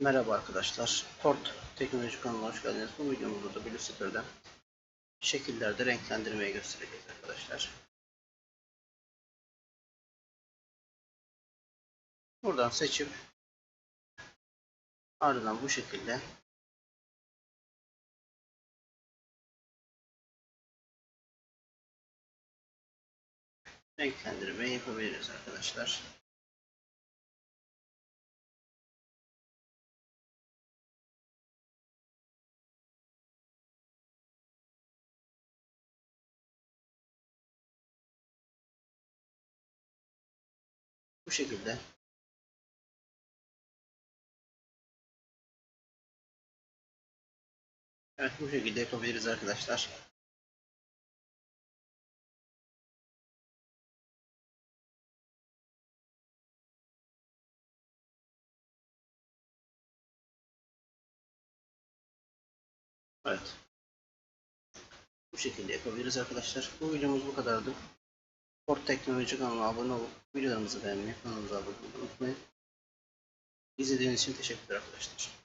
Merhaba arkadaşlar. Port Teknoloji kanalına hoş geldiniz. Bu videomuzda da Blue şekillerde renklendirmeyi göstereceğiz arkadaşlar. Buradan seçip ardından bu şekilde renklendirme yapabiliriz arkadaşlar. Bu şekilde Evet bu şekilde yapabiliriz arkadaşlar. Evet. Bu şekilde yapabiliriz arkadaşlar. Bu videomuz bu kadardı. Port Teknoloji kanalına abone olup videolarımızı beğenmeyi, kanalımıza abone olmayı unutmayın. İzlediğiniz için teşekkürler arkadaşlar.